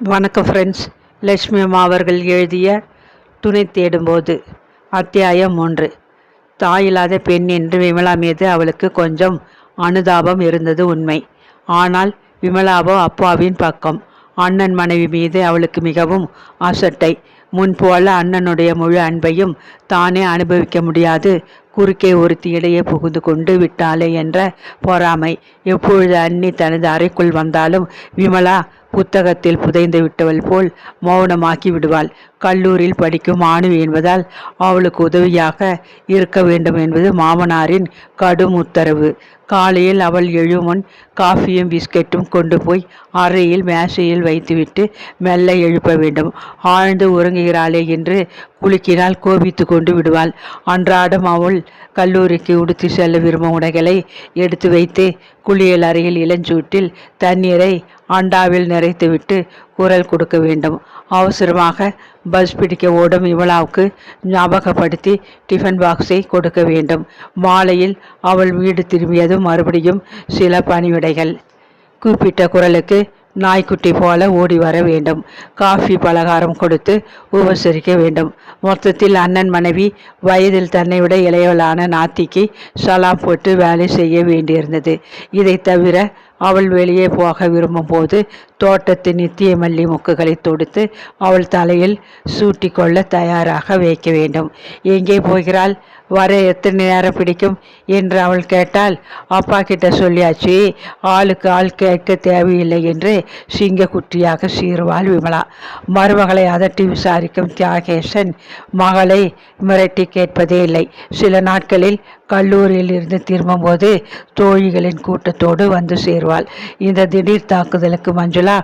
வணக்கம் ஃப்ரெண்ட்ஸ் லட்சுமி அம்மா அவர்கள் எழுதிய துணை தேடும்போது அத்தியாயம் மூன்று தாயில்லாத பெண் என்று விமலா மீது அவளுக்கு கொஞ்சம் அனுதாபம் இருந்தது உண்மை. ஆனால் விமலாவோ அப்பாவின் பக்கம். அண்ணன் மனைவி மீது அவளுக்கு மிகவும் அசட்டை. முன்போல அண்ணனுடைய முழு அன்பையும் தானே அனுபவிக்க முடியாது. குறுக்கே ஒருத்தி இடையே புகுந்து கொண்டு விட்டாளே என்ற பொறாமை. எப்பொழுது அண்ணி தனது அறைக்குள் வந்தாலும் விமலா புத்தகத்தில் புதைந்து விட்டவள் போல் மௌனமாக்கி விடுவாள். கல்லூரியில் படிக்கும் மாணவி என்பதால் அவளுக்கு உதவியாக இருக்க வேண்டும் என்பது மாமனாரின் கடும் உத்தரவு. காலையில் அவள் எழுமுன் காஃபியும் பிஸ்கெட்டும் கொண்டு போய் அறையில் மேசையில் வைத்துவிட்டு மெல்ல எழுப்ப வேண்டும். ஆழ்ந்து உறங்குகிறாளே என்று குலுக்கினால் கோபித்து கொண்டு விடுவாள். அன்றாடம் அவள் கல்லூரிக்கு உடுத்தி செல்ல விரும்பும் உடைகளை எடுத்து வைத்து குளியல் அறையில் இளஞ்சூட்டில் தண்ணீரை அண்டாவில் நிறைத்துவிட்டு குரல் கொடுக்க வேண்டும். அவசரமாக பஸ் பிடிக்க ஓடும் இவளாவுக்கு ஞாபகப்படுத்தி டிஃபன் பாக்ஸை கொடுக்க வேண்டும். மாலையில் அவள் வீடு திரும்பியதும் மறுபடியும் சில பணிவிடைகள். கூப்பிட்ட குரலுக்கு நாய்க்குட்டி போல ஓடி வர வேண்டும். காஃபி பலகாரம் கொடுத்து உபசரிக்க வேண்டும். மொத்தத்தில் அண்ணன் மனைவி வயதில் தன்னை விட இளையவளான நாத்திக்கு சலாம் போட்டு வேலை செய்ய வேண்டியிருந்தது. இதை தவிர அவள் வெளியே போக விரும்பும் போது தோட்டத்து நித்திய மல்லி முக்குகளை தொடுத்து அவள் தலையில் சூட்டி கொள்ள தயாராக வைக்க வேண்டும். எங்கே போகிறாள்? வர எத்தனை நேரம் பிடிக்கும்? என்று அவள் கேட்டால் அப்பா கிட்ட சொல்லியாச்சு ஆளுக்கு ஆள் கேட்க தேவையில்லை என்று சிங்க குட்டியாக சீருவாள் விமலா. மருமகளை அதட்டி விசாரிக்கும் தியாகேசன் மகளை மிரட்டி கேட்பதே இல்லை. சில நாட்களில் கல்லூரியில் இருந்து திரும்பும்போது தோழிகளின் கூட்டத்தோடு வந்து சேருவாள். இந்த திடீர் தாக்குதலுக்கு மஞ்சுளா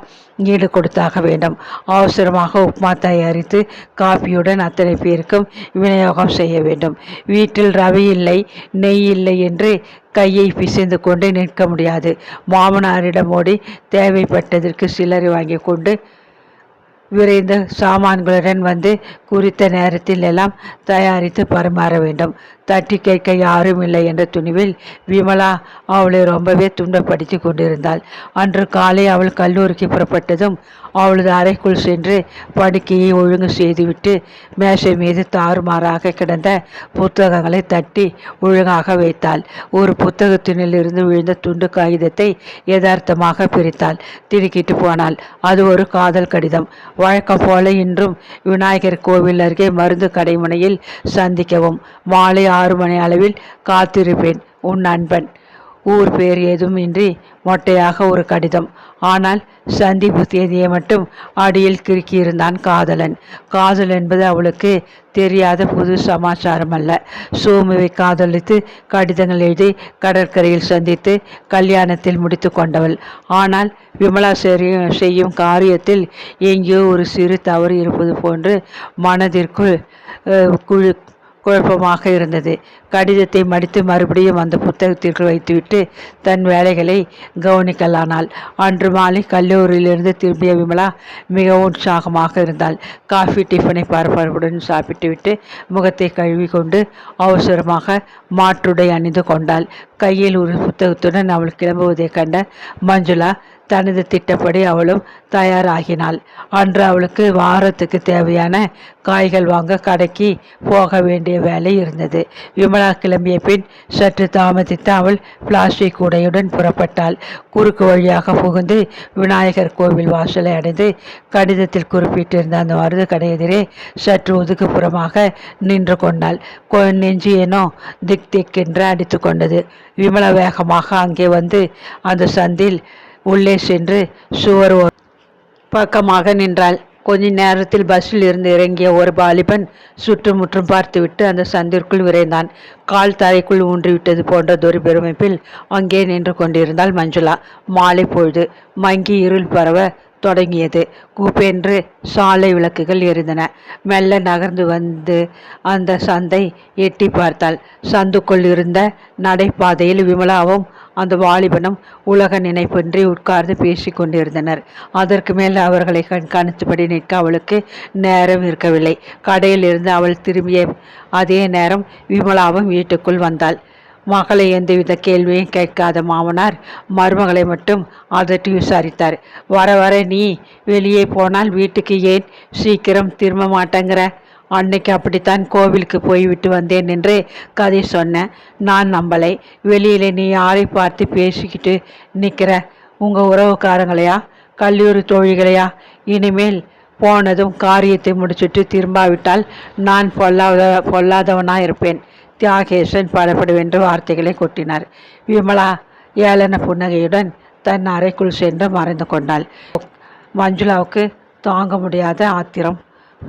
ஈடு கொடுத்தாக வேண்டும். அவசரமாக உப்மா தயாரித்து காப்பியுடன் அத்தனை பேருக்கும் விநியோகம் செய்ய வேண்டும். வீட்டில் ரவி இல்லை நெய் இல்லை என்று கையை பிசைந்து கொண்டு நிற்க முடியாது. மாமனாரிடம் ஓடி தேவைப்பட்டதற்கு சில்லறை வாங்கி கொண்டு விரைந்த சாமான்களுடன் வந்து குறித்த நேரத்தில் எல்லாம் தயாரித்து பரிமாற வேண்டும். தட்டி கேட்க யாரும் இல்லை என்ற துணிவில் விமலா அவளை ரொம்பவே துன்பப்படுத்தி கொண்டிருந்தாள். அன்று காலை அவள் கல்லூரிக்கு புறப்பட்டதும் அவளது அறைக்குள் சென்று படுக்கையை ஒழுங்கு செய்துவிட்டு மேசை மீது தாறுமாறாக கிடந்த புத்தகங்களை தட்டி ஒழுங்காக வைத்தாள். ஒரு புத்தகத்தினில் இருந்து விழுந்த துண்டு காகிதத்தை யதார்த்தமாக பிரித்தாள். திடுக்கிட்டு போனாள். அது ஒரு காதல் கடிதம். வழக்கம் போல இன்றும் விநாயகர் கோவில் அருகே மருந்து கடைமுனையில் சந்திக்கவும். மாலை ஆறு மணி அளவில் காத்திருப்பேன் உன் நண்பன். ஊர் பேர் ஏதும் இன்றி மொட்டையாக ஒரு கடிதம். ஆனால் சந்திப்பு தேதியை மட்டும் அடியில் கிறுக்கியிருந்தான் காதலன். காதல் என்பது அவளுக்கு தெரியாத புது சமாச்சாரம் அல்ல சோமுவை காதலித்து கடிதங்கள் எழுதி கடற்கரையில் சந்தித்து கல்யாணத்தில் முடித்து கொண்டவள். ஆனால் விமலா செய்யும் காரியத்தில் எங்கேயோ ஒரு சிறு தவறு இருப்பது போன்று மனதிற்குள் குழு குழப்பமாக இருந்தது. கடிதத்தை மடித்து மறுபடியும் அந்த புத்தகத்திற்கு வைத்துவிட்டு தன் வேலைகளை கவனிக்கலானாள். அன்று மாலை கல்லூரியிலிருந்து திரும்பிய விமலா மிகவும் உற்சாகமாக இருந்தாள். காஃபி டிஃபனை பரபரப்புடன் சாப்பிட்டுவிட்டு முகத்தை கழுவி கொண்டு அவசரமாக மாற்றுடை அணிந்து கொண்டாள். கையில் ஒரு புத்தகத்துடன் அவள் கிளம்புவதைக் கண்ட மஞ்சுளா தனது திட்டப்படி அவளும் தயாராகினாள். அன்று அவளுக்கு வாரத்துக்கு தேவையான காய்கள் வாங்க கடைக்கு போக வேண்டிய வேலை இருந்தது. விமலா கிளம்பிய பின் சற்று தாமதித்து அவள் பிளாஸ்டிக் கூடையுடன் புறப்பட்டாள். குறுக்கு வழியாக புகுந்து விநாயகர் கோவில் வாசலை அடைந்து கடிதத்தில் குறிப்பிட்டிருந்த அந்த மருது கடை எதிரே சற்று ஒதுக்குப்புறமாக நின்று கொண்டாள். நெஞ்சு ஏனோ? திக் திக் என்று அடித்து கொண்டது. விமலா வேகமாக அங்கே வந்து அந்த சந்தில் உள்ளே சென்று சுவர் பக்கமாக நின்றாள். கொஞ்ச நேரத்தில் பஸ்ஸில் இருந்து இறங்கிய ஒரு பாலிபன் சுற்றுமுற்றும் பார்த்துவிட்டு அந்த சந்திற்குள் விரைந்தான். கால் தரைக்குள் ஊன்றிவிட்டது போன்ற ஒரு பெருமைப்பில் அங்கே நின்று கொண்டிருந்தாள் மஞ்சுளா. மாலை பொழுது மங்கி இருள் பரவ தொடங்கியது. கூப்பென்று சாலை விளக்குகள் எரிந்தன. மெல்ல நகர்ந்து வந்து அந்த சந்தை எட்டி பார்த்தாள். சந்துக்குள் இருந்த நடைபாதையில் விமலாவும் அந்த வாலிபனும் உலக நினைப்பின்றி உட்கார்ந்து பேசி கொண்டிருந்தனர். அதற்கு மேல் அவர்களை கண்காணித்தபடி நிற்க அவளுக்கு நேரம் இருக்கவில்லை. கடையில் இருந்து அவள் திரும்பிய அதே நேரம் விமலாவும் வீட்டுக்குள் வந்தாள். மகளை எந்தவித கேள்வியும் கேட்காத மாமனார் மருமகளை மட்டும் அதட்டி விசாரித்தார். வர வர நீ வெளியே போனால் வீட்டுக்கு ஏன் சீக்கிரம் திரும்ப மாட்டேங்கிற? அன்னைக்கு அப்படித்தான் கோவிலுக்கு போய்விட்டு வந்தேன் என்று கதை சொன்னேன் நான் நம்பலை. வெளியில் நீ யாரை பார்த்து பேசிக்கிட்டு நிற்கிற உங்கள் உறவுக்காரங்களையா? கல்லூரி தோழிகளையா? இனிமேல் போனதும் காரியத்தை முடிச்சுட்டு திரும்பாவிட்டால் நான் பொல்லாத பொல்லாதவனாக இருப்பேன். தியாகேசன் படப்படவென்று வார்த்தைகளை கொட்டினார். விமலா ஏளன புன்னகையுடன் தன் அறைக்குள் சென்று மறைந்து கொண்டாள். மஞ்சுளாவுக்கு தாங்க முடியாத ஆத்திரம்.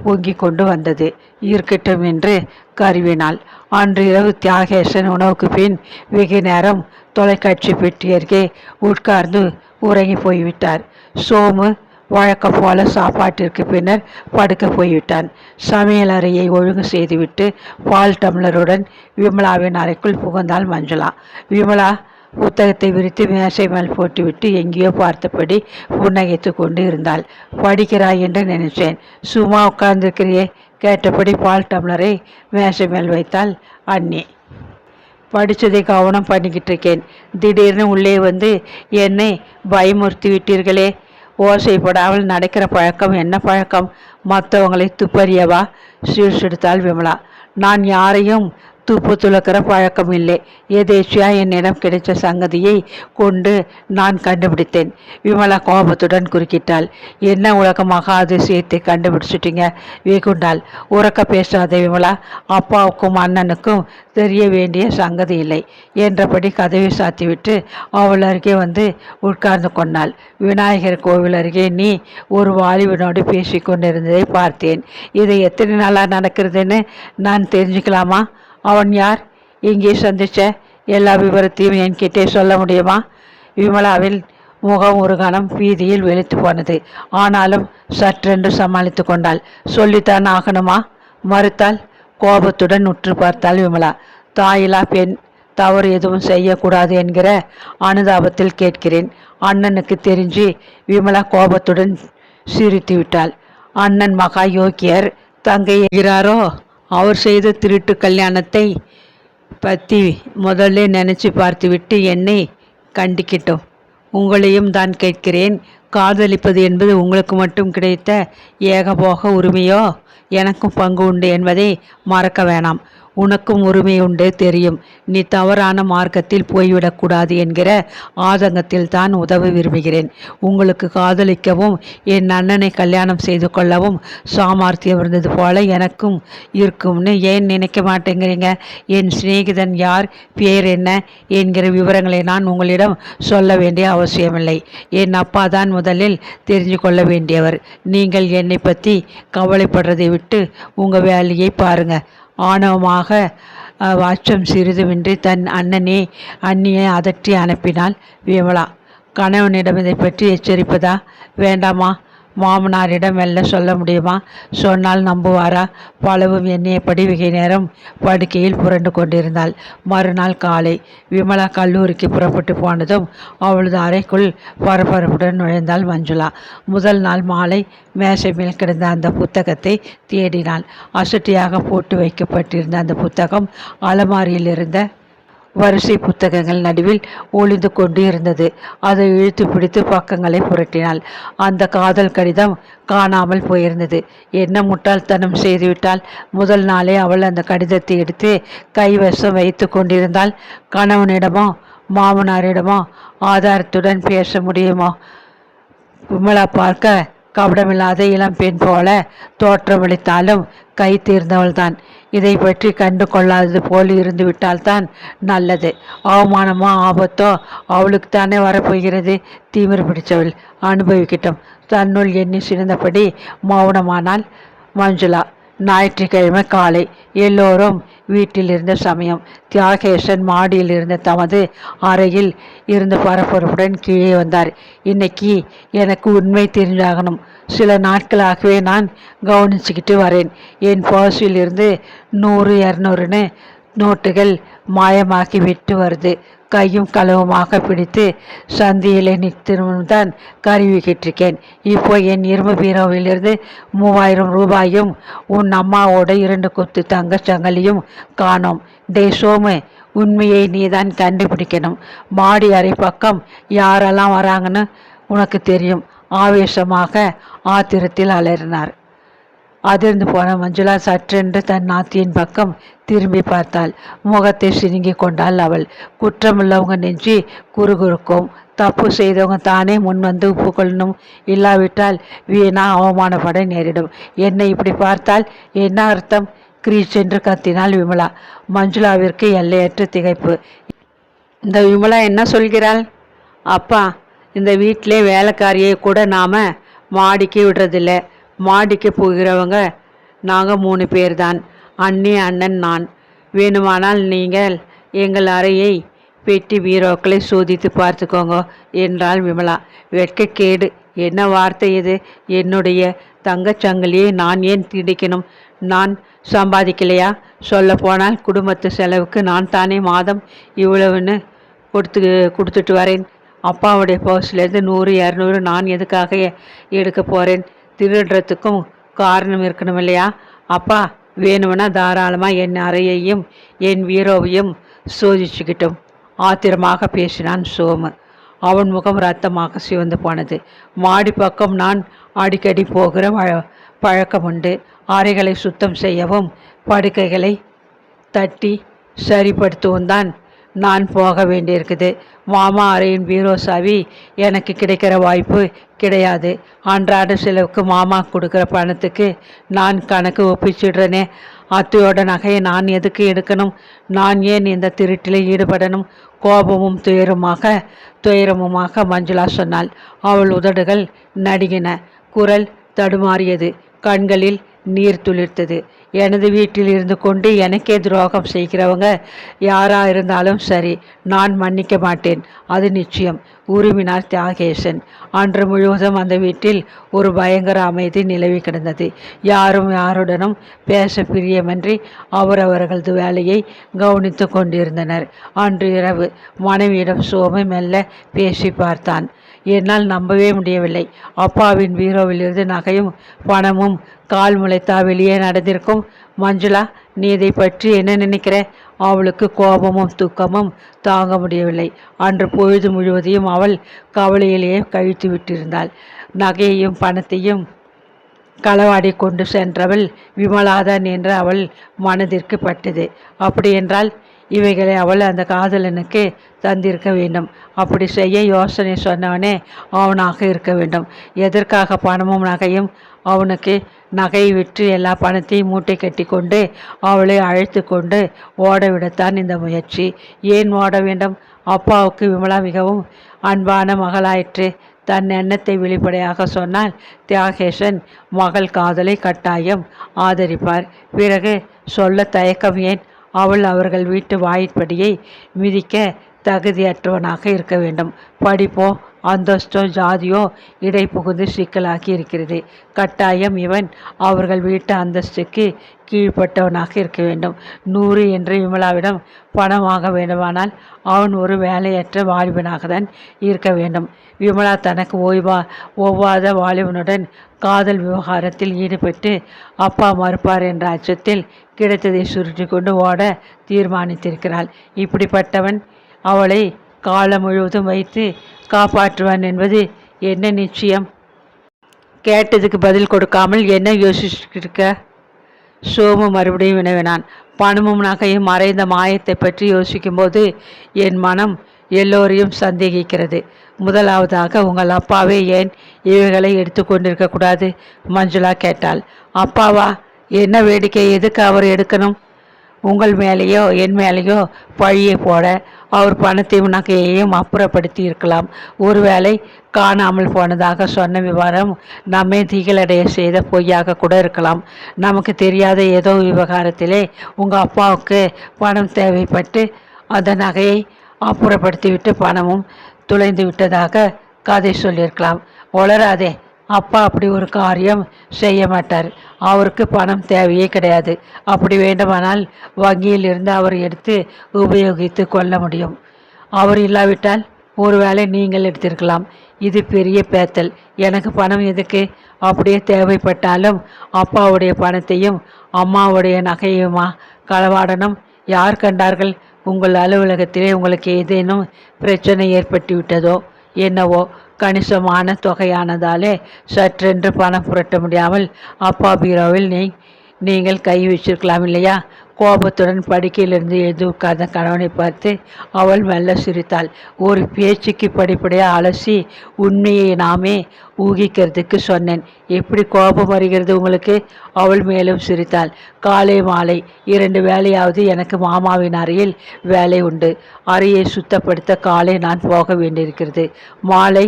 பொங்கிக் கொண்டு வந்தது. இருக்கட்டும் என்று கருவினாள். அன்று இரவு தியாகேசன் உணவுக்கு பின் வெகு நேரம் தொலைக்காட்சி பெட்டி அருகே உட்கார்ந்து உறங்கி போய்விட்டார். சோமு வழக்கம் போல சாப்பாட்டிற்கு பின்னர் படுக்க போய்விட்டான். சமையல் அறையை ஒழுங்கு செய்துவிட்டு பால் டம்ளருடன் விமலாவின் அறைக்குள் புகுந்தாள் மஞ்சுளா. விமலா புத்தகத்தை விரித்து மேசை மேல் போட்டுவிட்டு எங்கேயோ பார்த்தபடி புன்னகைத்து கொண்டு இருந்தாள். படிக்கிறாய் என்று நினைச்சேன். சும்மா உட்கார்ந்திருக்கிறியே? கேட்டபடி பால் டம்ளரை மேசை மேல் வைத்தாள் அண்ணி. படித்ததை கவனம் பண்ணிக்கிட்டு இருக்கேன் திடீர்னு உள்ளே வந்து என்னை பயமுறுத்தி விட்டீர்களே ஓசைப்படாமல் நடக்கிற பழக்கம் என்ன பழக்கம்? மற்றவங்களை துப்பறியவா? சீர்செடுத்தாள் விமலா. நான் யாரையும் துப்பு துளக்கிற பழக்கம் இல்லை ஏதேச்சியா என்னிடம் கிடைச்ச சங்கதியை கொண்டு நான் கண்டுபிடித்தேன். விமலா கோபத்துடன் குறுக்கிட்டாள். என்ன உலகமாக அதிசயத்தை கண்டுபிடிச்சிட்டீங்க? வேகுண்டாள் உறக்க பேசாத விமலா. அப்பாவுக்கும் அண்ணனுக்கும் தெரிய வேண்டிய சங்கதி இல்லை என்றபடி கதவை சாத்திவிட்டு அவள் அருகே வந்து உட்கார்ந்து கொண்டாள். விநாயகர் கோவில் அருகே நீ ஒரு வாலிபனோடு பேசி கொண்டிருந்ததை பார்த்தேன். இது எத்தனை நாளாக நடக்கிறதுன்னு நான் தெரிஞ்சுக்கலாமா? அவன் யார்? இங்கே சந்திச்ச எல்லா விவரத்தையும் என்கிட்டே சொல்ல முடியுமா? விமலாவில் முகம் ஒரு கணம் பீதியில் வெளுத்து போனது. ஆனாலும் சற்றென்று சமாளித்து கொண்டாள். சொல்லித்தான் ஆகணுமா? மறுத்தால் கோபத்துடன் உற்று பார்த்தாள் விமலா. தாயிலா பெண் தவறு எதுவும் செய்யக்கூடாது என்கிற அனுதாபத்தில் கேட்கிறேன். அண்ணனுக்கு தெரிஞ்சு விமலா கோபத்துடன் சிரித்து விட்டாள். அண்ணன் மகா யோக்கியர் தங்கை எகிறாரோ அவர் செய்த திருட்டு கல்யாணத்தை பற்றி முதல்ல நினச்சி பார்த்துவிட்டு என்னை கண்டிக்கிட்டோம். உங்களையும் தான் கேட்கிறேன். காதலிப்பது என்பது உங்களுக்கு மட்டும் கிடைத்த ஏகபோக உரிமையோ? எனக்கும் பங்கு உண்டு என்பதை மறக்க வேணாம். உனக்கும் உரிமை உண்டு தெரியும். நீ தவறான மார்க்கத்தில் போய்விடக்கூடாது என்கிற ஆதங்கத்தில் தான் உதவ விரும்புகிறேன். உங்களுக்கு காதலிக்கவும் என் அண்ணனை கல்யாணம் செய்து கொள்ளவும் சாமர்த்தியம் இருந்தது போல எனக்கும் இருக்கும்னு ஏன் நினைக்க மாட்டேங்கிறீங்க? என் சிநேகிதன் யார்? பேர் என்ன? என்கிற விவரங்களை நான் உங்களிடம் சொல்ல வேண்டிய அவசியமில்லை. என் அப்பா தான் முதலில் தெரிஞ்சு கொள்ள வேண்டியவர். நீங்கள் என்னை பற்றி கவலைப்படுறதை விட்டு உங்கள் வேலையை பாருங்கள் ஆணவமாக அச்சம் சிறிதுமின்றி தன் அண்ணனே அண்ணியை அதட்டி அனுப்பினாள் விமலா. கணவனிடம் இதை பற்றி எச்சரிப்பதா? வேண்டாமா? மாமனாரிடம் மெல்ல சொல்ல முடியுமா? சொன்னால் நம்புவாரா? பலவும் எண்ணியபடி வெகு நேரம் படுக்கையில் புரண்டு கொண்டிருந்தாள். மறுநாள் காலை விமலா கல்லூரிக்கு புறப்பட்டு போனதும் அவளது அறைக்குள் பரபரப்புடன் நுழைந்தாள் மஞ்சுளா. முதல் நாள் மாலை மேசை மேல் கிடந்த அந்த புத்தகத்தை தேடினாள். அசட்டியாக போட்டு வைக்கப்பட்டிருந்த அந்த புத்தகம் அலமாரியில் இருந்த வரிசை புத்தகங்கள் நடுவில் ஒளிந்து கொண்டு இருந்தது அதை இழுத்து பிடித்து பக்கங்களை புரட்டினாள். அந்த காதல் கடிதம் காணாமல் போயிருந்தது. என்ன முட்டாள்தனம் செய்துவிட்டால் முதல் நாளே அவள் அந்த கடிதத்தை எடுத்து கைவசம் வைத்து கொண்டிருந்தால் கணவனிடமோ மாமனாரிடமோ ஆதாரத்துடன் பேச முடியுமோ? விமலா பார்க்க கபடமில்லாத இளம் பெண் போல தோற்றமளித்தாலும் கை தீர்ந்தவள்தான். இதை பற்றி கண்டு கொள்ளாதது போல் இருந்து விட்டால்தான் நல்லது. அவமானமோ ஆபத்தோ அவளுக்கு தானே வரப்போகிறது? தீவிர பிடிச்சவள் அனுபவிக்கட்டும். தன்னுள் எண்ணி சிறந்தபடி மௌனமானால் மஞ்சுளா. ஞாயிற்றுக்கிழமை காலை. எல்லோரும் வீட்டில் இருந்த சமயம். தியாகேசன் மாடியில் இருந்த தமது அறையில் இருந்து பரபரப்புடன் கீழே வந்தார். இன்னைக்கு எனக்கு உண்மை தெரிஞ்சாகணும் சில நாட்களாகவே நான் கவனிச்சுக்கிட்டு வரேன். என் பர்ஸில் நூறு இரநூறுன்னு நோட்டுகள் மாயமாக்கி விட்டு வருது. கையும் களவுமாக பிடித்து சந்தியில் நிறுத்திதான் கருவிக்கிட்டிருக்கேன். இப்போ என் இரும்பு பீரோவிலிருந்து மூவாயிரம் ரூபாயும் உன் அம்மாவோட இரண்டு கொத்து தங்க சங்கலியும் காணோம். டே சோமு உண்மையை நீதான் கண்டுபிடிக்கணும். மாடி அறை பக்கம் யாரெல்லாம் வராங்கன்னு உனக்கு தெரியும். ஆவேசமாக ஆத்திரத்தில் அலறினார். அதிர்ந்து போன மஞ்சுளா சற்றென்று தன் நாத்தியின் பக்கம் திரும்பி பார்த்தாள். முகத்தை சினுங்கி கொண்டாள் அவள். குற்றமுள்ளவங்க நெஞ்சி குறுகுறுக்கும். தப்பு செய்தவங்க தானே முன் வந்து ஒப்புக்கொள்ளணும். இல்லாவிட்டால் வீணா அவமானப்பட நேரிடும். என்னை இப்படி பார்த்தால் என்ன அர்த்தம்? கிரீச் என்று கத்தினாள் விமலா. மஞ்சுளாவிற்கு எல்லையற்ற திகைப்பு. இந்த விமலா என்ன சொல்கிறாள்? அப்பா இந்த வீட்டிலே வேலைக்காரியை கூட நாம் மாடிக்கு விடுறதில்ல. மாடிக்கு போகிறவங்க நாங்கள் மூணு பேர் தான் அண்ணி அண்ணன் நான். வேணுமானால் நீங்கள் எங்கள் அறையை பெட்டி பீரோக்களை சோதித்து பார்த்துக்கோங்க என்றாள் விமலா. வெட்கக்கேடு என்ன வார்த்தை இது? என்னுடைய தங்கச்சங்கிலியை நான் ஏன் திடிக்கணும் நான் சம்பாதிக்கலையா? சொல்ல போனால் குடும்பத்து செலவுக்கு நான் தானே மாதம் இவ்வளவுன்னு கொடுத்து கொடுத்துட்டு வரேன். அப்பாவுடைய பர்ஸ்லேருந்து நூறு இரநூறு நான் எதுக்காக எடுக்க போகிறேன் திருடுறதுக்கும் காரணம் இருக்கணும் இல்லையா? அப்பா வேணும்னா தாராளமாக என் அறையையும் என் வீரோவையும் சோதிச்சுக்கிட்டும். ஆத்திரமாக பேசினான் சோமு அவன் முகம் ரத்தமாக சிவந்து போனது. மாடி பக்கம் நான் அடிக்கடி போகிற வழ- பழக்கம் உண்டு. அறைகளை சுத்தம் செய்யவும் படுக்கைகளை தட்டி சரிப்படுத்தவும் தான் நான் போக வேண்டியிருக்குது. மாமா அறையின் பீரோ சாவி எனக்கு கிடைக்கிற வாய்ப்பு கிடையாது. அன்றாட செலவுக்கு மாமா கொடுக்குற பணத்துக்கு நான் கணக்கு ஒப்பிச்சிடுறேனே. அத்தையோட நகையை நான் எதுக்கு எடுக்கணும்? நான் ஏன் இந்த திருட்டில் ஈடுபடணும்? கோபமும் துயரமாக துயரமுமாக மஞ்சுளா சொன்னாள். அவள் உதடுகள் நடுங்கின. குரல் தடுமாறியது. கண்களில் நீர் துளிர்த்தது. எனது வீட்டில் இருந்து கொண்டு எனக்கே துரோகம் செய்கிறவங்க யாரா இருந்தாலும் சரி நான் மன்னிக்க மாட்டேன். அது நிச்சயம். உருவினார் தியாகேசன். அன்று முழுவதும் அந்த வீட்டில் ஒரு பயங்கர அமைதி நிலவி கிடந்தது. யாரும் யாருடனும் பேச பிரியமின்றி அவரவர்களது வேலையை கவனித்து கொண்டிருந்தனர். அன்று இரவு மனைவியிடம் சோமை மெல்ல பேசி பார்த்தான். என்னால் நம்பவே முடியவில்லை. அப்பாவின் பீரோவிலிருந்து நகையும் பணமும் கால் முளைத்தா வெளியே நடந்திருக்கும். மஞ்சுளா நீ இதை பற்றி என்ன நினைக்கிற? அவளுக்கு கோபமும் துக்கமும் தாங்க முடியவில்லை. அன்று பொழுது முழுவதையும் அவள் கவலையிலேயே கழித்து விட்டிருந்தாள். நகையையும் பணத்தையும் களவாடி கொண்டு சென்றவள் விமலாதான் என்று அவள் மனதிற்கு பட்டது. அப்படியென்றால் இவைகளை அவள் அந்த காதலனுக்கு தந்திருக்க வேண்டும். அப்படி செய்ய யோசனை சொன்னவனே அவனாக இருக்க வேண்டும். எதற்காக பணமும் நகையும் அவனுக்கு நகையை விற்று எல்லா பணத்தையும் மூட்டை கட்டி கொண்டு அவளை அழைத்து கொண்டு ஓடவிடத்தான் இந்த முயற்சி. ஏன் ஓட வேண்டும்? அப்பாவுக்கு விமலா மிகவும் அன்பான மகளாயிற்று. தன் எண்ணத்தை வெளிப்படையாக சொன்னால் தியாகேசன் மகள் காதலை கட்டாயம் ஆதரிப்பார். பிறகு சொல்ல தயக்கம் ஏன்? அவள் அவர்கள் வீட்டு வாயிற்படியை மிதிக்க தகுதியற்றவனாக இருக்க வேண்டும். படிப்போ அந்தஸ்தோ ஜாதியோ இடை புகுந்து சிக்கலாக்கி இருக்கிறது. கட்டாயம் இவன் அவர்கள் வீட்டு அந்தஸ்துக்கு கீழ்ப்பட்டவனாக இருக்க வேண்டும். நூறு என்று விமலாவிடம் பணம் வாங்க வேண்டுமானால் அவன் ஒரு வேலையற்ற வாலிபனாக தான் இருக்க வேண்டும். விமலா தனக்கு ஓய்வா ஒவ்வாத வாலிபனுடன் காதல் விவகாரத்தில் ஈடுபட்டு அப்பா மறுப்பார் என்ற அச்சத்தில் கிடைத்ததை சுருட்டி கொண்டு ஓட தீர்மானித்திருக்கிறாள். இப்படிப்பட்டவன் அவளை காலம் முழுவதும் வைத்து காப்பாற்றுவான் என்பது என்ன நிச்சயம்? கேட்டதுக்கு பதில் கொடுக்காமல் என்ன யோசிச்சிருக்க? சோமு மறுபடியும் வினவினான். பணமும் நகையும் மறைந்த மாயத்தை பற்றி யோசிக்கும்போது என் மனம் எல்லோரையும் சந்தேகிக்கிறது. முதலாவதாக உங்கள் அப்பாவே ஏன் இவைகளை எடுத்து கொண்டிருக்கக்கூடாது மஞ்சுளா கேட்டாள். அப்பாவா என்ன வேடிக்கை? எதுக்கு அவர் எடுக்கணும்? உங்கள் மேலேயோ என் மேலேயோ பழியை போட அவர் பணத்தையும் நகையையும் அப்புறப்படுத்தி இருக்கலாம் ஒருவேளை காணாமல் போனதாக சொன்ன விவரம் நம்மை திகிலடைய செய்த பொய்யாக கூட இருக்கலாம். நமக்கு தெரியாத ஏதோ விவகாரத்திலே உங்கள் அப்பாவுக்கு பணம் தேவைப்பட்டு அந்த நகையை அப்புறப்படுத்திவிட்டு பணமும் துளைந்து விட்டதாக கதை சொல்லியிருக்கலாம். வளராதே அப்பா அப்படி ஒரு காரியம் செய்ய மாட்டார். அவருக்கு பணம் தேவையே கிடையாது. அப்படி வேண்டுமானால் வங்கியில் இருந்து அவர் எடுத்து உபயோகித்து கொள்ள முடியும். அவர் இல்லாவிட்டால் ஒருவேளை நீங்கள் எடுத்திருக்கலாம். இது பெரிய பேத்தல். எனக்கு பணம் எதுக்கு? அப்படியே தேவைப்பட்டாலும் அப்பாவுடைய பணத்தையும் அம்மாவுடைய நகையுமா களவாடணும்? யார் கண்டார்கள்? உங்கள் அலுவலகத்திலே உங்களுக்கு ஏதேனும் பிரச்சனை ஏற்பட்டு விட்டதோ என்னவோ? கணிசமான தொகையானதாலே சற்றென்று பணம் புரட்ட முடியாமல் அப்பா பீரோவில் நீ நீங்கள் கை வச்சிருக்கலாம் இல்லையா? கோபத்துடன் படுக்கையிலிருந்து எழுந்து உட்கார்ந்த கணவனை பார்த்து அவள் மெல்ல சிரித்தாள். ஒரு பேச்சுக்கு படிப்படியாக அலசி உண்மையை நாமே ஊகிக்கிறதுக்கு சொன்னேன். எப்படி கோபம் வருகிறது உங்களுக்கு? அவள் மேலும் சிரித்தாள். காலை மாலை இரண்டு வேலையாவது எனக்கு மாமாவின் அறையில் வேலை உண்டு. அறையை சுத்தப்படுத்த காலை நான் போக வேண்டியிருக்கிறது. மாலை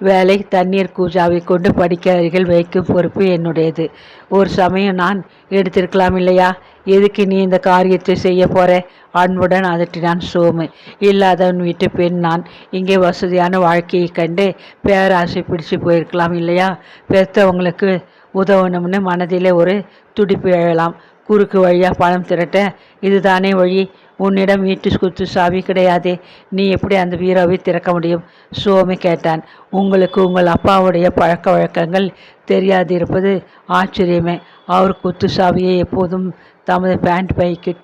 வேலை தண்ணீர் கூஜாவை கொண்டு படிக்க வைக்கும் பொறுப்பு என்னுடையது. ஒரு சமயம் நான் எடுத்திருக்கலாம் இல்லையா? எதுக்கு நீ இந்த காரியத்தை செய்ய போற? அன்புடன் அதட்டினான் சோமு. இல்லாதவன் வீட்டு பெண் நான். இங்கே வசதியான வாழ்க்கையை கண்டு பேராசை பிடிச்சு போயிருக்கலாம் இல்லையா? பெற்றவங்களுக்கு உதவணும்னு மனதிலே ஒரு துடிப்பு எழலாம். குறுக்கு வழியாக பணம் திரட்ட இதுதானே வழி? உன்னிடம் வீட்டு குத்து சாவி கிடையாதே. நீ எப்படி அந்த வீராவை திறக்க முடியும்? சோமி கேட்டான். உங்களுக்கு உங்கள் அப்பாவுடைய பழக்க வழக்கங்கள் தெரியாதிருப்பது ஆச்சரியமே. அவர் குத்து சாவியை எப்போதும் தமது பேண்ட் பைக்கு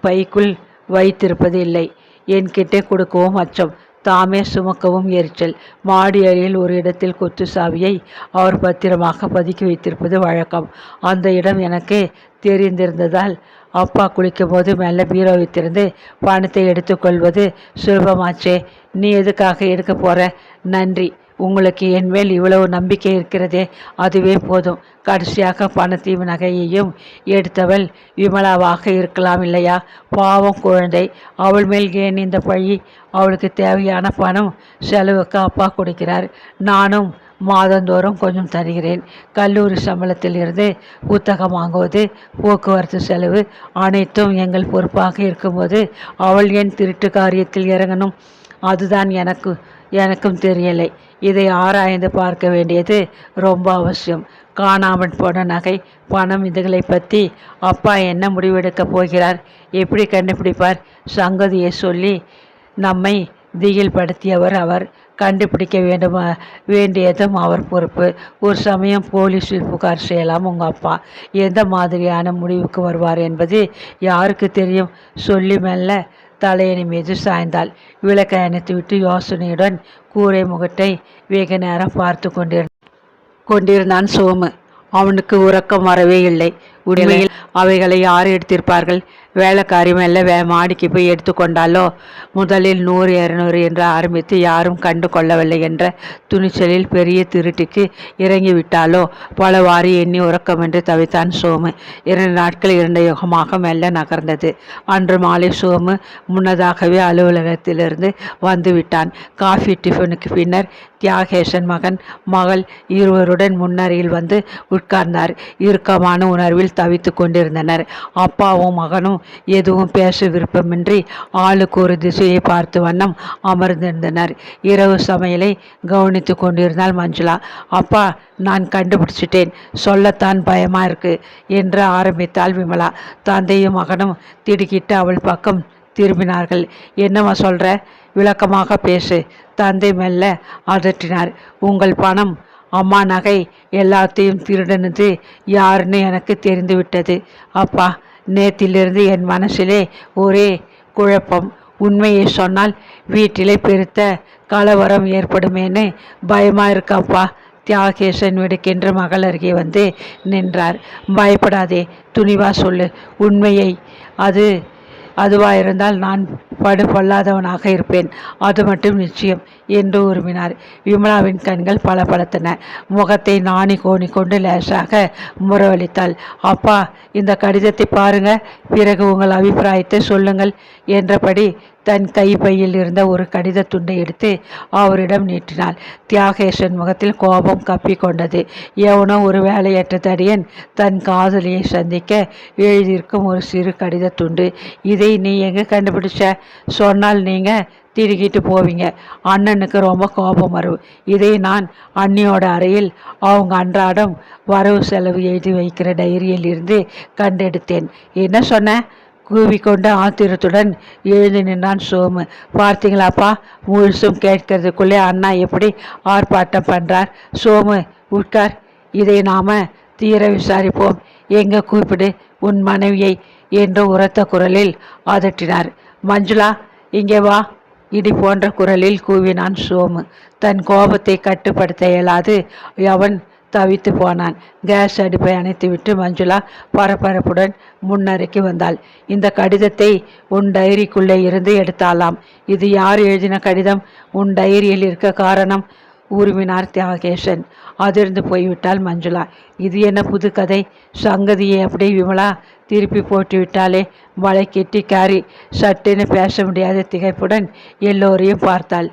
பைக்குள் வைத்திருப்பது இல்லை. என்கிட்டே கொடுக்கவும் அச்சம். தாமே சுமக்கவும் எரிச்சல். மாடி அறையில் ஒரு இடத்தில் குத்து சாவியை அவர் பத்திரமாக பதுக்கி வைத்திருப்பது வழக்கம். அந்த இடம் எனக்கு தெரிந்திருந்ததால் அப்பா குளிக்கும் போது மெல்ல பீரோவை திறந்து பணத்தை எடுத்துக்கொள்வது சுலபமாச்சே. நீ எதுக்காக எடுக்க போற? நன்றி. உங்களுக்கு என் மேல் இவ்வளவு நம்பிக்கை இருக்கிறதே அதுவே போதும். கடைசியாக பணத்தையும் நகையையும் எடுத்தவள் விமலாவாக இருக்கலாம் இல்லையா? பாவம் குழந்தை. அவள் மேல் ஏன் இந்த பழி? அவளுக்கு தேவையான பணம் செலவுக்கு அப்பா கொடுக்கிறார். நானும் மாதந்தோறும் கொஞ்சம் தருகிறேன். கல்லூரி சம்பளத்திலிருந்து புத்தகம் வாங்குவது போக்குவரத்து செலவு அனைத்தும் எங்கள் பொறுப்பாக இருக்கும்போது அவள் ஏன் திருட்டு காரியத்தில் இறங்கணும். அதுதான் எனக்கு எனக்கும் தெரியலை. இதை ஆராய்ந்து பார்க்க வேண்டியது ரொம்ப அவசியம். காணாமல் போன நகை பணம் இதுகளை பற்றி அப்பா என்ன முடிவெடுக்கப் போகிறார்? எப்படி கண்டுபிடிப்பார்? சங்கதியை சொல்லி நம்மை திகில் படுத்தியவர் அவர். கண்டுபிடிக்க வேண்டும் வேண்டியதும் அவர் பொறுப்பு. ஒரு சமயம் போலீஸில் புகார் செய்யலாம் உங்கள் அப்பா. எந்த மாதிரியான முடிவுக்கு வருவார் என்பது யாருக்கு தெரியும்? சொல்லி மெல்ல தலையணி மீது சாய்ந்தாள். விளக்கை அணைத்துவிட்டு யோசனையுடன் கூரை முகட்டை வெகு நேரம் பார்த்து கொண்டிருந்தான் கொண்டிருந்தான் சோமு. அவனுக்கு உறக்கம் வரவே இல்லை. உண்மையில் அவைகளை யார் எடுத்திருப்பார்கள்? வேலைக்காரி மெல்ல வே மாடிக்கு போய் எடுத்துக்கொண்டாலோ முதலில் நூறு இரநூறு என்று ஆரம்பித்து யாரும் கண்டு கொள்ளவில்லை என்ற துணிச்சலில் பெரிய திருட்டுக்கு இறங்கிவிட்டாலோ பல வாரி எண்ணி உறக்கம் என்று தவித்தான் சோமு. இரண்டு நாட்கள் இரண்டு யுகமாக மெல்ல நகர்ந்தது. அன்று மாலை சோமு முன்னதாகவே அலுவலகத்திலிருந்து வந்துவிட்டான். காஃபி டிஃபனுக்கு பின்னர் தியாகேசன் மகன் மகள் இருவருடன் முன்னரையில் வந்து உட்கார்ந்தார். இறுக்கமான உணர்வில் தவித்து கொண்டிருந்தனர். அப்பாவும் மகனும் எதுவும் பேச விருப்பமின்றி ஆளுக்கு ஒரு திசையை பார்த்து வண்ணம் அமர்ந்திருந்தனர். இரவு சமையலை கவனித்து கொண்டிருந்தால் மஞ்சுளா. அப்பா நான் கண்டுபிடிச்சிட்டேன். சொல்லத்தான் பயமா இருக்கு என்று ஆரம்பித்தாள் விமலா. தந்தையும் மகனும் திடுக்கிட்டு அவள் பக்கம் திரும்பினார்கள். என்னவா சொல்கிற விளக்கமாக பேசு. தந்தை மெல்ல அதட்டினார். உங்கள் பணம் அம்மா நகை எல்லாத்தையும் திருடனது யாருன்னு எனக்கு தெரிந்துவிட்டது. அப்பா நேத்திலிருந்து என் மனசிலே ஒரே குழப்பம். உண்மையை சொன்னால் வீட்டிலே பெருத்த கலவரம் ஏற்படுமேன்னு பயமாக இருக்கப்பா. தியாகேசன் விடுக்கின்ற மகள் அருகே வந்து நின்றார். பயப்படாதே துணிவா சொல்லு. உண்மையை அது அதுவாக இருந்தால் நான் படு பொல்லாதவனாக இருப்பேன். அது மட்டும் நிச்சயம். என்று உருவினார் விமலாவின் கண்கள் பளபளத்தன. முகத்தை நாணி கோணி கொண்டு லேசாக முறவளித்தாள் அப்பா இந்த கடிதத்தை பாருங்க. பிறகு உங்கள் அபிப்பிராயத்தை சொல்லுங்கள் என்றபடி தன் கைப்பையில் இருந்த ஒரு கடித துண்டை எடுத்து அவரிடம் நீட்டினாள். தியாகேசன் முகத்தில் கோபம் கப்பி கொண்டது. எவனோ ஒரு வேலையற்ற தடியன் தன் காதலியை சந்திக்க எழுதியிருக்கும் ஒரு சிறு கடித துண்டு. இதை நீ எங்கே கண்டுபிடிச்ச? சொன்னால் நீங்கள் திருகிட்டு போவீங்க. அண்ணனுக்கு ரொம்ப கோபம் வரும். இதை நான் அண்ணியோட அறையில் அவங்க அன்றாடம் வரவு செலவு எழுதி வைக்கிற டைரியில் இருந்து கண்டெடுத்தேன். என்ன சொன்ன? கூவிக்கொண்டு ஆத்திரத்துடன் எழுந்து நின்றான் சோமு. பார்த்தீங்களாப்பா முழுசும் கேட்கறதுக்குள்ளே அண்ணா எப்படி ஆர்ப்பாட்டம் பண்ணுறார் சோமு உட்கார். இதை நாம் தீர விசாரிப்போம். எங்கே கூப்பிடு? உன் மனைவியை என்று உரத்த குரலில் அதட்டினார். மஞ்சுளா இங்கே வா. இடி போன்ற குரலில் கூவினான் சோமு. தன் கோபத்தை கட்டுப்படுத்த இயலாது. அவன் தவித்து போனான். கேஸ் அடுப்பை அணைத்துவிட்டு மஞ்சுளா பரபரப்புடன் முன்னறைக்கு வந்தாள். இந்த கடிதத்தை உன் டைரிக்குள்ளே இருந்து எடுத்தாலாம். இது யார் எழுதின கடிதம்? உன் டைரியில் இருக்க காரணம்? உருமினார் தியாகேஷன் அதிர்ந்து போய்விட்டாள் மஞ்சுளா. இது என்ன புது கதை சங்கதியை அப்படியே விமலா திருப்பி போட்டு விட்டாலே கெட்டி கெட்டிக்காரி சட்டுன்னு பேச முடியாத திகைப்புடன் எல்லோரையும் பார்த்தாள்.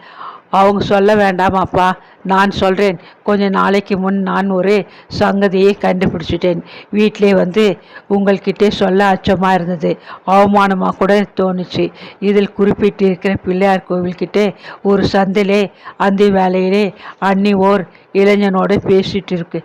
அவங்க சொல்ல வேண்டாமாப்பா நான் சொல்கிறேன் கொஞ்ச நாளைக்கு முன் நான் ஒரு சங்கதியை கண்டுபிடிச்சிட்டேன். வீட்டிலே வந்து உங்கள்கிட்டே சொல்ல அச்சமாக இருந்தது. அவமானமாக கூட தோணுச்சு. இதில் குறிப்பிட்டிருக்கிற பிள்ளையார் கோவில்கிட்டே ஒரு சந்திலே அந்த வேலையிலே அன்னி ஓர் இளைஞனோடு பேசிட்டு இருக்கு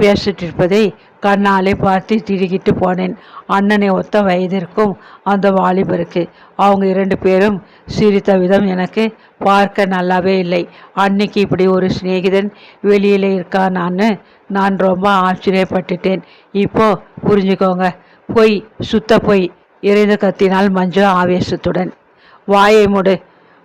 பேசிட்டு இருப்பதை கண்ணாலே பார்த்து திடுக்கிட்டு போனேன். அண்ணனை ஒத்த வயதிற்கும் அந்த வாலிபருக்கு அவங்க இரண்டு பேரும் சிரித்த விதம் எனக்கு பார்க்க நல்லாவே இல்லை. அன்னைக்கு இப்படி ஒரு சிநேகிதன் வெளியில் இருக்கானான்னு நான் ரொம்ப ஆச்சரியப்பட்டுட்டேன். இப்போ புரிஞ்சுக்கோங்க. பொய் சுத்த பொய் இறைந்து கத்தினால் மஞ்சள் ஆவேசத்துடன். வாயை முடு.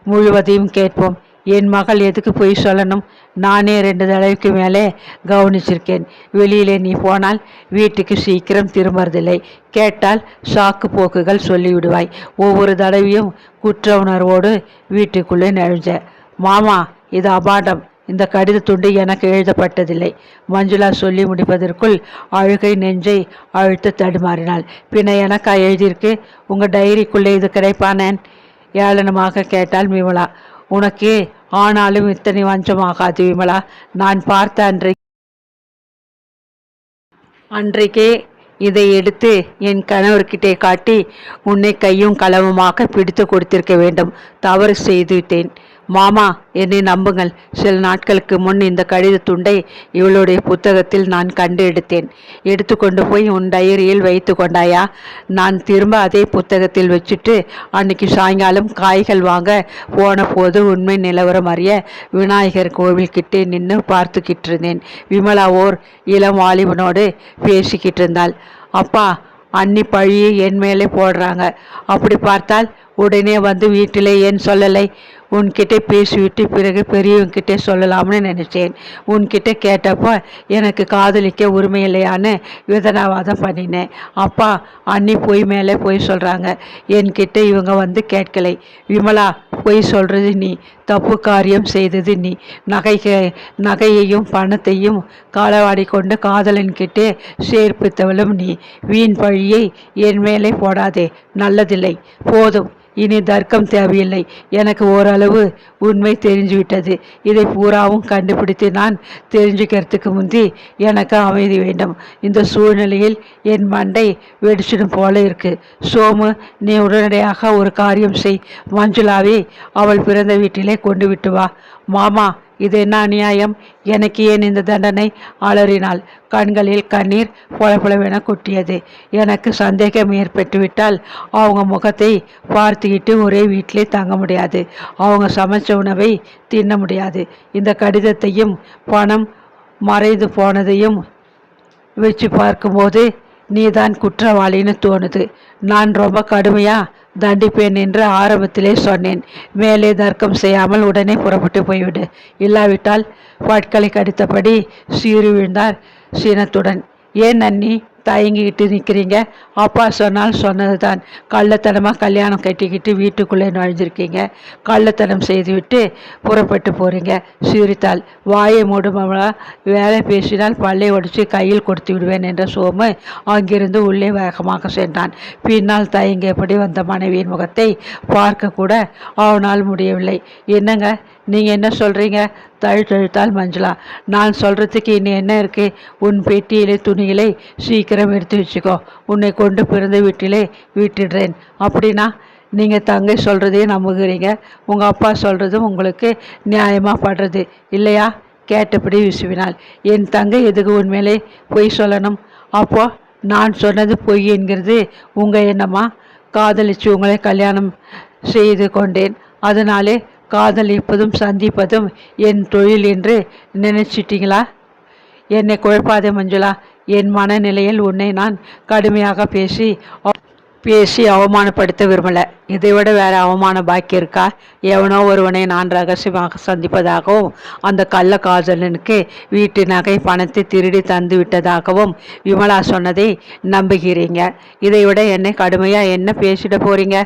முழுவதையும் கேட்போம். என் மகள் எதுக்கு போய் சொல்லணும்? நானே ரெண்டு தடவைக்கு மேலே கவனிச்சிருக்கேன். வெளியிலே நீ போனால் வீட்டுக்கு சீக்கிரம் திரும்புறதில்லை. கேட்டால் சாக்கு போக்குகள் சொல்லிவிடுவாய். ஒவ்வொரு தடவையும் குற்ற உணர்வோடு வீட்டுக்குள்ளே நெழிஞ்ச மாமா இது அபாண்டம். இந்த கடித துண்டு எனக்கு எழுதப்பட்டதில்லை. மஞ்சுளா சொல்லி முடிப்பதற்குள் அழுகை நெஞ்சை அழுத்து தடுமாறினாள். பின்ன எனக்கா எழுதியிருக்கு? உங்கள் டைரிக்குள்ளே இது கிடைப்பானேன்? ஏளனமாக கேட்டாள் விமலா. உனக்கே ஆனாலும் இத்தனை வஞ்சமாகாது விமலா. நான் பார்த்த அன்றைக்கு அன்றைக்கே இதை எடுத்து என் கணவர்கிட்டே காட்டி உன்னை கையும் களவுமாக பிடித்து கொடுத்திருக்க வேண்டும். தவறு செய்துவிட்டேன். மாமா என்னை நம்புங்கள். சில நாட்களுக்கு முன் இந்த கடித துண்டை இவளுடைய புத்தகத்தில் நான் கண்டு எடுத்தேன். எடுத்துக்கொண்டு போய் உன் டைரியில் வைத்து கொண்டாயா? நான் திரும்ப அதே புத்தகத்தில் வச்சுட்டு அன்னைக்கு சாயங்காலம் காய்கள் வாங்க போன போது உண்மை நிலவரம் அறிய விநாயகர் கோவில்கிட்டே நின்று பார்த்துக்கிட்டு இருந்தேன் விமலா ஓர் இளம் வாலிபனோடு பேசிக்கிட்டு இருந்தாள். அப்பா அன்னி பழியை என் மேலே போடுறாங்க. அப்படி பார்த்தால் உடனே வந்து வீட்டிலே ஏன் சொல்லலை? உன்கிட்ட பேசிவிட்டு பிறகு பெரியவங்கிட்ட சொல்லலாம்னு நினச்சேன். உன்கிட்ட கேட்டப்போ எனக்கு காதலிக்க உரிமை இல்லையான்னு விதனாவாதம் பண்ணினேன். அப்பா அண்ணி பொய் மேலே பொய் சொல்கிறாங்க என்கிட்ட இவங்க வந்து கேட்கலை. விமலா பொய் சொல்கிறது நீ தப்பு காரியம் செய்தது நீ. நகை நகையையும் பணத்தையும் காலவாடி கொண்டு காதலன்கிட்டே சேர்ப்பித்தவளும் நீ. வீண் பழியை என் மேலே போடாதே. நல்லதில்லை. போதும். இனி தர்க்கம் தேவையில்லை. எனக்கு ஓரளவு உண்மை தெரிஞ்சுவிட்டது. இதை பூராவும் கண்டுபிடித்து நான் தெரிஞ்சுக்கிறதுக்கு முந்தி எனக்கு அமைதி வேண்டும். இந்த சூழ்நிலையில் என் மண்டை வெடிச்சிடும் போல இருக்கு. சோமு நீ உடனடியாக ஒரு காரியம் செய். மஞ்சுளாவை அவள் பிறந்த வீட்டிலே கொண்டு விட்டு வா. மாமா இது என்ன அநியாயம்? எனக்கு ஏன் இந்த தண்டனை? அலறினாள். கண்களில் கண்ணீர் புலப்புலவென கொட்டியது. எனக்கு சந்தேகம் ஏற்பட்டுவிட்டால் அவங்க முகத்தை பார்த்துக்கிட்டு ஒரே வீட்டிலே தங்க முடியாது. அவங்க சமைச்ச உணவை தின்ன முடியாது. இந்த கடிதத்தையும் பணம் மறைந்து போனதையும் வச்சு பார்க்கும்போது நீதான் குற்றவாளின்னு தோணுது. நான் ரொம்ப கடுமையாக தண்டிப்பேன் என்று ஆரம்பத்திலே சொன்னேன். மேலே தர்க்கம் செய்யாமல் உடனே புறப்பட்டு போய்விடு. இல்லாவிட்டால் பாட்களை கடித்தபடி சீறி விழுந்தார் சீனத்துடன். ஏன் நன்னி? தயங்கிக்கிட்டு நிற்கிறீங்க அப்பா சொன்னால் சொன்னது தான் கள்ளத்தனமாக கல்யாணம் கட்டிக்கிட்டு வீட்டுக்குள்ளே நுழைஞ்சிருக்கீங்க. கள்ளத்தனம் செய்துவிட்டு புறப்பட்டு போகிறீங்க சிரித்தாள். வாயை மூடுமவளா வேலை பேசினால் பல்லை ஒடிச்சு கையில் கொடுத்து விடுவேன் என்ற சோமு அங்கிருந்து உள்ளே வேகமாக சென்றான். பின்னால் தயங்கியபடி வந்த மனைவியின் முகத்தை பார்க்க கூட அவனால் முடியவில்லை. என்னங்க நீங்கள் என்ன சொல்கிறீங்க தழுத்தழுத்தால் மஞ்சளா? நான் சொல்கிறதுக்கு இன்னும் என்ன இருக்குது உன் பெட்டியிலே துணிகளை சீக்கிரம் எடுத்து வச்சுக்கோ. உன்னை கொண்டு பிறந்த வீட்டிலே விட்டுடுறேன். அப்படின்னா நீங்கள் தங்கை சொல்கிறதையும் நம்புகிறீங்க. உங்கள் அப்பா சொல்கிறதும் உங்களுக்கு நியாயமாக படுறது. இல்லையா? கேட்டபடி விசுவினால் என் தங்கை எதுக்கு உண்மையிலே பொய் சொல்லணும்? அப்போ நான் சொன்னது பொய் என்கிறது உங்கள் எண்ணமா? காதலிச்சு உங்களை கல்யாணம் செய்து கொண்டேன். அதனாலே காதலிப்பதும் சந்திப்பதும் என் தொழில் என்று நினைச்சிட்டீங்களா? என்னை குழப்பாதே மஞ்சுளா. என் மனநிலையில் உன்னை நான் கடுமையாக பேசி பேசி அவமானப்படுத்த விரும்பலை. இதை விட வேற அவமான பாக்கி இருக்கா? எவனோ ஒருவனை நான் ரகசியமாக சந்திப்பதாகவும் அந்த கள்ள காதலனுக்கு வீட்டு நகை பணத்தை திருடி தந்து விட்டதாகவும் விமலா சொன்னதை நம்புகிறீங்க. இதை விட என்னை கடுமையாக என்ன பேசிட போறீங்க?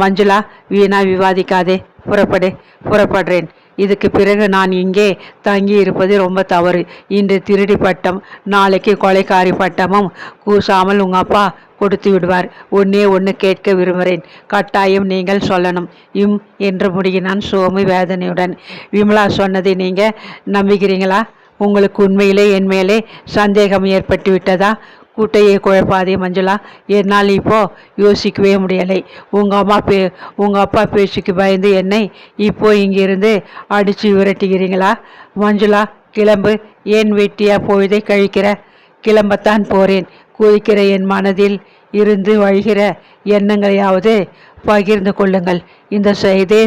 மஞ்சுளா வீணா விவாதிக்காதே. புறப்படு புறப்படுறேன். இதுக்கு பிறகு நான் இங்கே தங்கி இருப்பது ரொம்ப தவறு. இன்று திருடி பட்டம் நாளைக்கு கொலைக்காரி பட்டமும் கூசாமல் உங்கள் அப்பா கொடுத்து விடுவார். ஒன்னே ஒன்று கேட்க விரும்புகிறேன். கட்டாயம் நீங்கள் சொல்லணும். இம் என்று முடியினான் சோமு வேதனையுடன். விமலா சொன்னதை நீங்கள் நம்புகிறீங்களா உங்களுக்கு உண்மையிலே என் மேலே சந்தேகம் ஏற்பட்டு விட்டதா கூட்டையை குழப்பாதே மஞ்சுளா. என்னால் இப்போது யோசிக்கவே முடியலை. உங்கள் அம்மா பே உங்கள் அப்பா பேச்சுக்கு பயந்து என்னை இப்போ இங்கிருந்து அடித்து விரட்டுகிறீங்களா? மஞ்சுளா கிளம்பு. ஏன் வெட்டியா பொழுதை கழிக்கிற? கிளம்பத்தான் போகிறேன் குதிக்கிற என் மனதில் இருந்து வழிகிற எண்ணங்களையாவது பகிர்ந்து கொள்ளுங்கள். இந்த செய்தே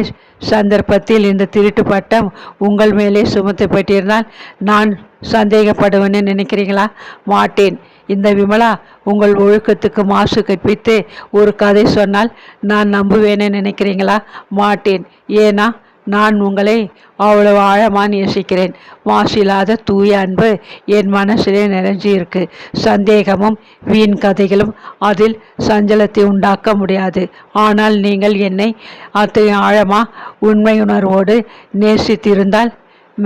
சந்தர்ப்பத்தில் இந்த திருட்டு பட்டம் உங்கள் மேலே சுமத்தப்பட்டிருந்தால் நான் சந்தேகப்படுவேன்னு நினைக்கிறீங்களா? மாட்டேன். இந்த விமலா உங்கள் ஒழுக்கத்துக்கு மாசு கற்பித்து ஒரு கதை சொன்னால் நான் நம்புவேன்னு நினைக்கிறீங்களா? மாட்டேன். ஏன்னா நான் உங்களை அவ்வளவு ஆழமாக நேசிக்கிறேன். மாசில்லாத தூய அன்பு என் மனசிலே நிறைஞ்சி இருக்கு சந்தேகமும் வீண் கதைகளும் அதில் சஞ்சலத்தை உண்டாக்க முடியாது. ஆனால் நீங்கள் என்னை அத்தகைய ஆழமாக உண்மை உணர்வோடு நேசித்திருந்தால்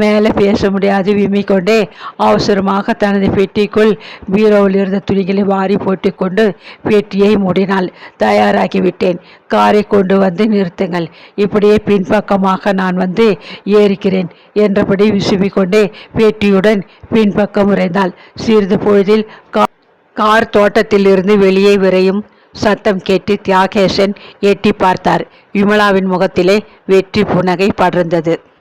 மேலே பேச முடியாது. விம்மிக்கொண்டே அவசரமாக தனது பெட்டிக்குள் பீரோவில் இருந்த துணிகளை வாரி போட்டுக்கொண்டு பெட்டியை மூடினாள். தயாராகிவிட்டேன். காரை கொண்டு வந்து நிறுத்துங்கள். இப்படியே பின்பக்கமாக நான் வந்து ஏறிக்கிறேன் என்றபடி விசுமிக்கொண்டே பெட்டியுடன் பின்பக்கம் உறைந்தாள் சிறிது பொழுதில் கார் தோட்டத்திலிருந்து வெளியே விரையும் சத்தம் கேட்டு தியாகேசன் எட்டி பார்த்தார். விமலாவின் முகத்திலே வெற்றி புனகை படர்ந்தது.